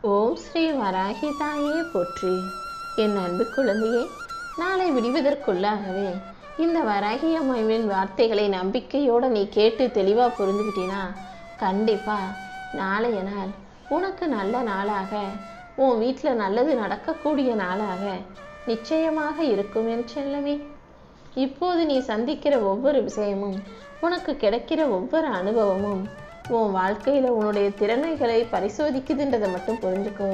ஓம் ஸ்ரீ வராகி தாயே போற்றி. என் அன்பு குழந்தையே நாளை விடுவதற்குள்ளாகவே இந்த வராகி அம்மாவின் வார்த்தைகளை நம்பிக்கையோடு நீ கேட்டு தெளிவாக புரிஞ்சுக்கிட்டீன்னா கண்டிப்பாக நாளைய நாள் உனக்கு நல்ல நாளாக உன் வீட்டில் நல்லது நடக்கக்கூடிய நாளாக நிச்சயமாக இருக்கும் என் செல்லமே. இப்போது நீ சந்திக்கிற ஒவ்வொரு விஷயமும் உனக்கு கிடைக்கிற ஒவ்வொரு அனுபவமும் உன் வாழ்க்கையில் உன்னுடைய திறமைகளை பரிசோதிக்குதுன்றதை மட்டும் புரிஞ்சுக்கோ.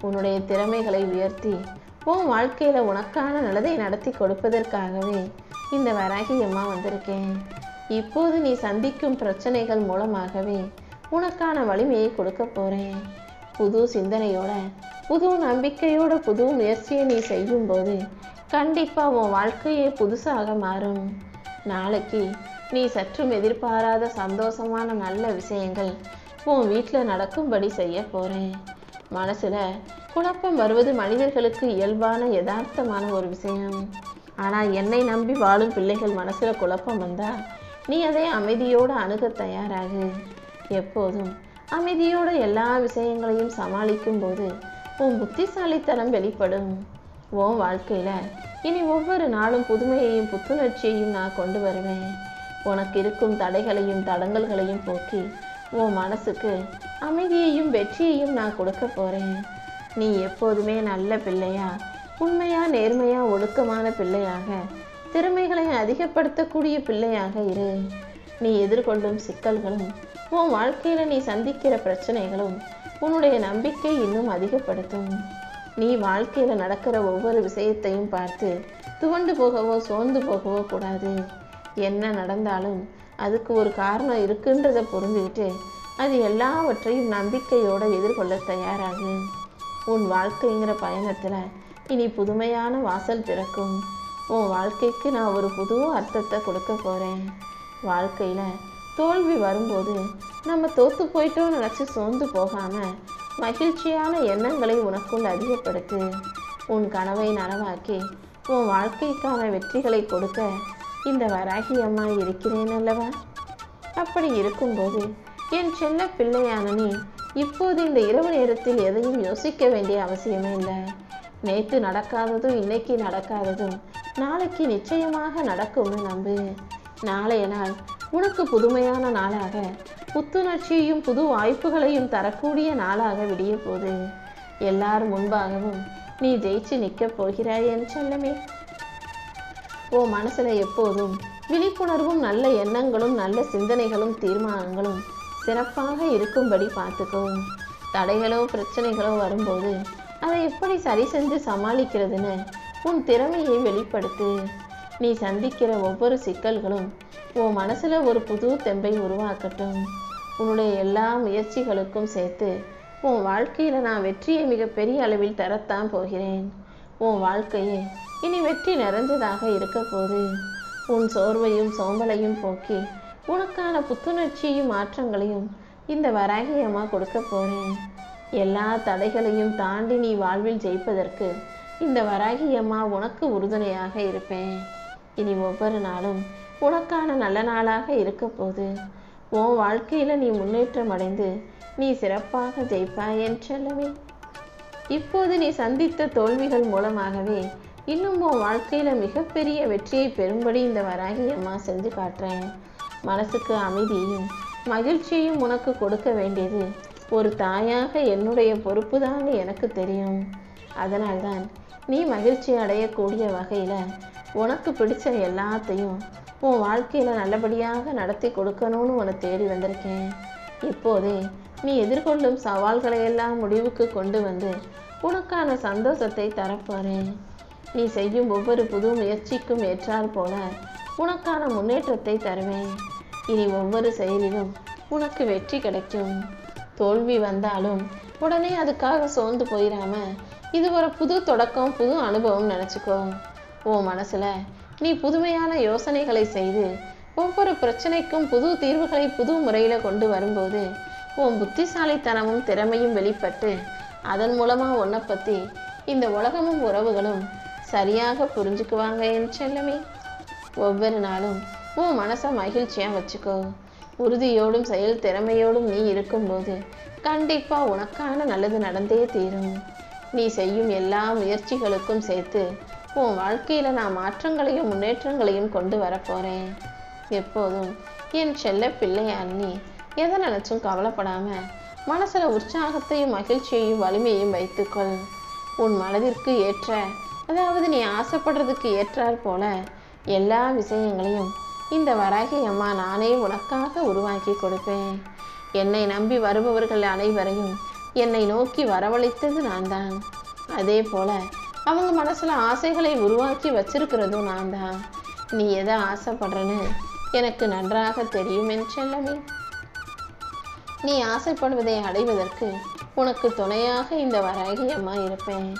உன்னுடைய திறமைகளை உயர்த்தி உன் வாழ்க்கையில் உனக்கான நல்லதை நடத்தி கொடுப்பதற்காகவே இந்த வராகி அம்மா வந்திருக்கேன். இப்போது நீ சந்திக்கும் பிரச்சனைகள் மூலமாகவே உனக்கான வலிமையை கொடுக்க போகிறேன் புது சிந்தனையோட புது நம்பிக்கையோட புது முயற்சியை நீ செய்யும்போது கண்டிப்பாக உன் வாழ்க்கையே புதுசாக மாறும். நாளைக்கு நீ சற்றும் எதிர்பாராத சந்தோஷமான நல்ல விஷயங்கள் உன் வீட்டில் நடக்கும்படி செய்ய போகிறேன் மனசில் குழப்பம் வருவது மனிதர்களுக்கு இயல்பான யதார்த்தமான ஒரு விஷயம். ஆனால் என்னை நம்பி வாழும் பிள்ளைகள் மனசில் குழப்பம் வந்தால் நீ அதை அமைதியோடு அணுக தயாராகு. எப்போதும் அமைதியோட எல்லா விஷயங்களையும் சமாளிக்கும் போது உன் புத்திசாலித்தனம் வெளிப்படும். உன் வாழ்க்கையில் இனி ஒவ்வொரு நாளும் புதுமையையும் புத்துணர்ச்சியையும் நான் கொண்டு வருவேன். உனக்கு இருக்கும் தடைகளையும் தடங்கல்களையும் போக்கி உன் மனசுக்கு அமைதியையும் வெற்றியையும் நான் கொடுக்க போகிறேன் நீ எப்போதுமே நல்ல பிள்ளையா உண்மையா நேர்மையா ஒழுக்கமான பிள்ளையாக திறமைகளை அதிகப்படுத்தக்கூடிய பிள்ளையாக இரு. நீ எதிர்கொள்ளும் சிக்கல்களும் உன் வாழ்க்கையில் நீ சந்திக்கிற பிரச்சனைகளும் உன்னுடைய நம்பிக்கை இன்னும் அதிகப்படுத்தும். நீ வாழ்க்கையில் நடக்கிற ஒவ்வொரு விஷயத்தையும் பார்த்து துவண்டு போகவோ சோர்ந்து போகவோ கூடாது. என்ன நடந்தாலும் அதுக்கு ஒரு காரணம் இருக்குன்றதை புரிஞ்சுக்கிட்டு அது எல்லாவற்றையும் நம்பிக்கையோடு எதிர்கொள்ள தயாராகு. உன் வாழ்க்கைங்கிற பயணத்தில் இனி புதுமையான வாசல் திறக்கும் உன் வாழ்க்கைக்கு நான் ஒரு புது அர்த்தத்தை கொடுக்க போகிறேன் வாழ்க்கையில் தோல்வி வரும்போது நம்ம தோற்று போயிட்டோம் நினச்சி சோர்ந்து போகாமல் மகிழ்ச்சியான எண்ணங்களை உனக்குள் அதிகப்படுத்து. உன் கனவை நனவாக்கி உன் வாழ்க்கைக்கான வெற்றிகளை கொடுக்க இந்த வராகி அம்மா இருக்கிறேன் அல்லவா? அப்படி இருக்கும்போது என் செல்ல பிள்ளையான நீ இப்போது இந்த இரவு நேரத்தில் எதையும் யோசிக்க வேண்டிய அவசியமே இல்லை. நேற்று நடக்காததும் இன்னைக்கு நடக்காததும் நாளைக்கு நிச்சயமாக நடக்கும்னு நம்பு. நாளைய நாள் உனக்கு புதுமையான நாளாக புத்துணர்ச்சியையும் புது வாய்ப்புகளையும் தரக்கூடிய நாளாக விடிய போது. எல்லார் முன்பாகவும் நீ ஜெயிச்சு நிற்கப் போகிறாய் என் செல்லமே. ஓ மனசுல எப்போதும் விழிப்புணர்வும் நல்ல எண்ணங்களும் நல்ல சிந்தனைகளும் தீர்மானங்களும் சிறப்பாக இருக்கும்படி பார்த்துக்கவும். தடைகளோ பிரச்சனைகளோ வரும்போது அதை எப்படி சரி செஞ்சு சமாளிக்கிறதுன்னு உன் திறமையை வெளிப்படுத்து. நீ சந்திக்கிற ஒவ்வொரு சிக்கல்களும் உன் மனசில் ஒரு புது தெம்பை உருவாக்கட்டும். உன்னுடைய எல்லா முயற்சிகளுக்கும் சேர்த்து உன் வாழ்க்கையில் நான் வெற்றியை மிகப்பெரிய அளவில் தரத்தான் போகிறேன். உன் வாழ்க்கையே இனி வெற்றி நிறைஞ்சதாக இருக்க போது உன் சோர்வையும் சோம்பலையும் போக்கி உனக்கான புத்துணர்ச்சியும் மாற்றங்களையும் இந்த வராகியமாக கொடுக்க போகிறேன் எல்லா தடைகளையும் தாண்டி நீ வாழ்வில் ஜெயிப்பதற்கு இந்த வராகியம்மா உனக்கு உறுதுணையாக இருப்பேன். இனி ஒவ்வொரு நாளும் உனக்கான நல்ல நாளாக இருக்க போது உன் வாழ்க்கையில நீ முன்னேற்றம் அடைந்து நீ சிறப்பாக ஜெயிப்பாய் என்றல்லவே இப்போது நீ சந்தித்த தோல்விகள் மூலமாகவே இன்னும் உன் வாழ்க்கையில மிகப்பெரிய வெற்றியை பெறும்படி இந்த வராகி அம்மா செஞ்சு காட்டுறேன். மனசுக்கு அமைதியையும் மகிழ்ச்சியையும் உனக்கு கொடுக்க வேண்டியது ஒரு தாயாக என்னுடைய பொறுப்பு தான் எனக்கு தெரியும். அதனால்தான் நீ மகிழ்ச்சி அடையக்கூடிய வகையில் உனக்கு பிடிச்ச எல்லாத்தையும் உன் வாழ்க்கையில் நல்லபடியாக நடத்தி கொடுக்கணும்னு உன்னை தேடி வந்திருக்கேன். இப்போதே நீ எதிர்கொள்ளும் சவால்களை எல்லாம் முடிவுக்கு கொண்டு வந்து உனக்கான சந்தோஷத்தை தரப்போறேன். நீ செய்யும் ஒவ்வொரு புது முயற்சிக்கும் ஏற்றால் போல உனக்கான முன்னேற்றத்தை தருவேன். இனி ஒவ்வொரு செயலிலும் உனக்கு வெற்றி கிடைக்கும். தோல்வி வந்தாலும் உடனே அதுக்காக சோர்ந்து போயிடாம இது ஒரு புது தொடக்கம் புது அனுபவம் நினச்சிக்கோ. உன் மனசில் நீ புதுமையான யோசனைகளை செய்து ஒவ்வொரு பிரச்சனைக்கும் புது தீர்வுகளை புது முறையில் கொண்டு வரும்போது உன் புத்திசாலித்தனமும் திறமையும் வெளிப்பட்டு அதன் மூலமாக உன்னை பற்றி இந்த உலகமும் உறவுகளும் சரியாக புரிஞ்சுக்குவாங்க என் செல்லமே. ஒவ்வொரு நாளும் உன் மனசை மகிழ்ச்சியாக வச்சுக்கோ. உறுதியோடும் செயல் திறமையோடும் நீ இருக்கும்போது கண்டிப்பாக உனக்கான நல்லது நடந்தே தீரும். நீ செய்யும் எல்லா முயற்சிகளுக்கும் சேர்த்து உன் வாழ்க்கையில் நான் மாற்றங்களையும் முன்னேற்றங்களையும் கொண்டு வரப்போகிறேன் எப்போதும் என் செல்ல பிள்ளையார் நீ எதை நினச்சும் கவலைப்படாமல் மனசில் உற்சாகத்தையும் மகிழ்ச்சியையும் வலிமையையும் வைத்துக்கொள். உன் மனதிற்கு ஏற்ற அதாவது நீ ஆசைப்படுறதுக்கு ஏற்றாற் போல எல்லா விஷயங்களையும் இந்த வராகி அம்மா நானே உனக்காக உருவாக்கி கொடுப்பேன். என்னை நம்பி வருபவர்கள் அனைவரையும் என்னை நோக்கி வரவழைத்தது நான் தான் அதே போல அவங்க மனசில் ஆசைகளை உருவாக்கி வச்சிருக்கிறதும் நான் தான். நீ எதை ஆசைப்படுறன்னு எனக்கு நன்றாக தெரியும் என் செல்லமே. நீ ஆசைப்படுவதை அடைவதற்கு உனக்கு துணையாக இந்த வராகி இருப்பேன்.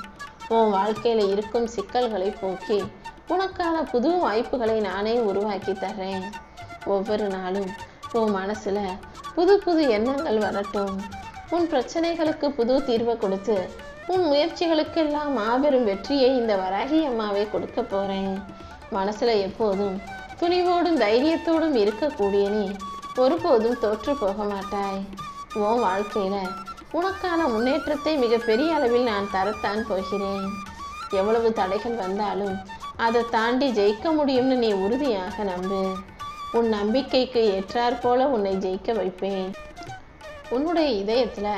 உன் வாழ்க்கையில் இருக்கும் சிக்கல்களை போக்கி உனக்கான புது வாய்ப்புகளை நானே உருவாக்கி தர்றேன். ஒவ்வொரு நாளும் உன் மனசில் புது புது எண்ணங்கள் வரட்டும். உன் பிரச்சனைகளுக்கு புது தீர்வை கொடுத்து உன் முயற்சிகளுக்கெல்லாம் மாபெரும் வெற்றியை இந்த வராகி அம்மாவை கொடுக்க போறேன். மனசுல எப்போதும் துணிவோடும் தைரியத்தோடும் இருக்கக்கூடிய நீ ஒருபோதும் தோற்று போக மாட்டாய். உன் வாழ்க்கையில உனக்கான முன்னேற்றத்தை மிகப்பெரிய அளவில் நான் தரத்தான் போகிறேன். எவ்வளவு தடைகள் வந்தாலும் அதை தாண்டி ஜெயிக்க முடியும்னு நீ உறுதியாக நம்பு. உன் நம்பிக்கைக்கு ஏற்றாற்போல உன்னை ஜெயிக்க வைப்பேன். உன்னுடைய இதயத்துல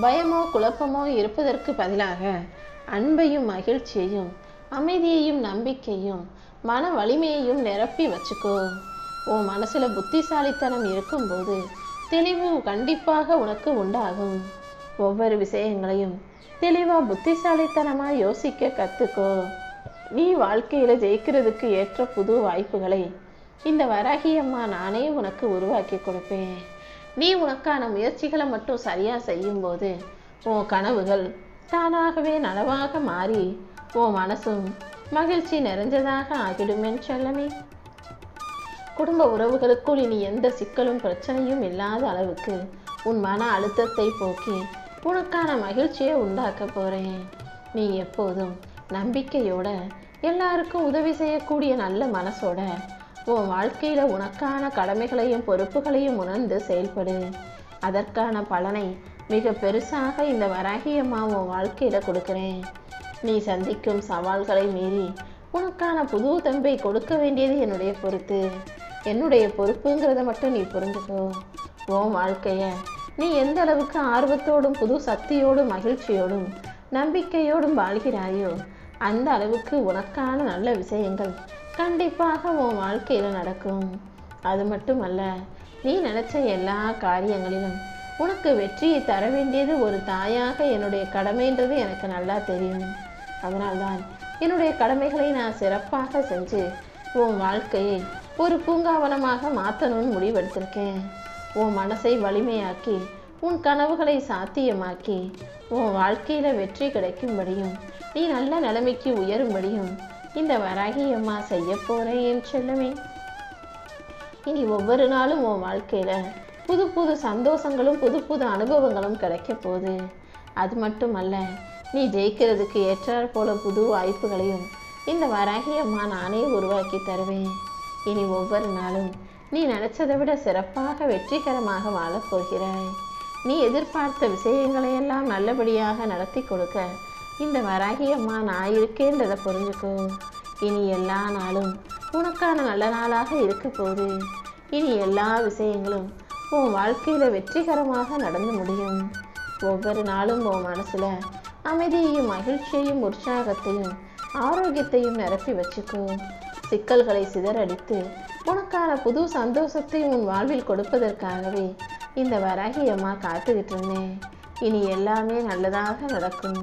பயமோ குழப்பமோ இருப்பதற்கு பதிலாக அன்பையும் மகிழ்ச்சியையும் அமைதியையும் நம்பிக்கையும் மன வலிமையையும் நிரப்பி வச்சுக்கோ. உன் மனசுல புத்திசாலித்தனம் இருக்கும்போது தெளிவு கண்டிப்பாக உனக்கு உண்டாகும். ஒவ்வொரு விஷயங்களையும் தெளிவா புத்திசாலித்தனமா யோசிக்க கத்துக்கோ. நீ வாழ்க்கையில ஜெயிக்கிறதுக்கு ஏற்ற புது வாய்ப்புகளை இந்த வராகியம்மா நானே உனக்கு உருவாக்கி கொடுப்பேன். நீ உனக்கான முயற்சிகளை மட்டும் சரியா செய்யும்போது உன் கனவுகள் தானாகவே நனவாக மாறி உன் மனசும் மகிழ்ச்சி நிறைஞ்சதாக ஆகிடுமேன் சொல்லமே. குடும்ப உறவுகளுக்குள் இனி எந்த சிக்கலும் பிரச்சனையும் இல்லாத அளவுக்கு உன் மன அழுத்தத்தை போக்கி உனக்கான மகிழ்ச்சியை உண்டாக்க போறேன். நீ எப்போதும் நம்பிக்கையோட எல்லாருக்கும் உதவி செய்யக்கூடிய நல்ல மனசோட உன் வாழ்க்கையில உனக்கான கடமைகளையும் பொறுப்புகளையும் உணர்ந்து செயல்படு. அதற்கான பலனை மிக பெருசாக இந்த வராகியம்மா உன் வாழ்க்கையில கொடுக்கிறேன். நீ சந்திக்கும் சவால்களை மீறி உனக்கான புது தம்பை கொடுக்க வேண்டியது என்னுடைய பொறுத்து என்னுடைய பொறுப்புங்கிறத மட்டும் நீ புரிஞ்சுக்கோ. உன் வாழ்க்கைய நீ எந்த அளவுக்கு ஆர்வத்தோடும் புது சக்தியோடும் மகிழ்ச்சியோடும் நம்பிக்கையோடும் வாழ்கிறாயோ அந்த அளவுக்கு உனக்கான நல்ல விஷயங்கள் கண்டிப்பாக உன் வாழ்க்கையில் நடக்கும். அது மட்டுமல்ல நீ நினச்ச எல்லா காரியங்களிலும் உனக்கு வெற்றியை தர வேண்டியது ஒரு தாயாக என்னுடைய கடமைன்றது எனக்கு நல்லா தெரியும். அதனால்தான் என்னுடைய கடமைகளை நான் சிறப்பாக செஞ்சு உன் வாழ்க்கையை ஒரு பூங்காவனமாக மாற்றணும்னு முடிவெடுத்திருக்கேன். உன் மனசை வலிமையாக்கி உன் கனவுகளை சாத்தியமாக்கி உன் வாழ்க்கையில் வெற்றி கிடைக்கும்படியும் நீ நல்ல நிலைமைக்கு உயரும்படியும் இந்த வராகி அம்மா செய்ய போறேன் என் செல்லமே. இனி ஒவ்வொரு நாளும் உன் வாழ்க்கையில புது புது சந்தோஷங்களும் புது புது அனுபவங்களும் கிடைக்க போகுது. அது மட்டுமல்ல நீ ஜெயிக்கிறதுக்கு ஏற்றாற் போல புது வாய்ப்புகளையும் இந்த வராகி அம்மா நானே உருவாக்கி தருவேன். இனி ஒவ்வொரு நாளும் நீ நினைச்சதை விட சிறப்பாக வெற்றிகரமாக வாழப் போகிறாய். நீ எதிர்பார்த்த விஷயங்களையெல்லாம் நல்லபடியாக நடத்தி கொடுக்க இந்த வராகி அம்மா நான் இருக்கேன்றதை புரிஞ்சுக்கோ. இனி எல்லா நாளும் உனக்கான நல்ல நாளாக இருக்க போகுது. இனி எல்லா விஷயங்களும் உன் வாழ்க்கையில வெற்றிகரமாக நடந்து முடியும். ஒவ்வொரு நாளும் உன் மனசுல அமைதியையும் மகிழ்ச்சியையும் உற்சாகத்தையும் ஆரோக்கியத்தையும் நிரப்பி வச்சுக்கோ. சிக்கல்களை சிதறடித்து உனக்கான புது சந்தோஷத்தை உன் வாழ்வில் கொடுப்பதற்காகவே இந்த வராகி அம்மா காத்துக்கிட்டு இருந்தேன். இனி எல்லாமே நல்லதாக நடக்கும்.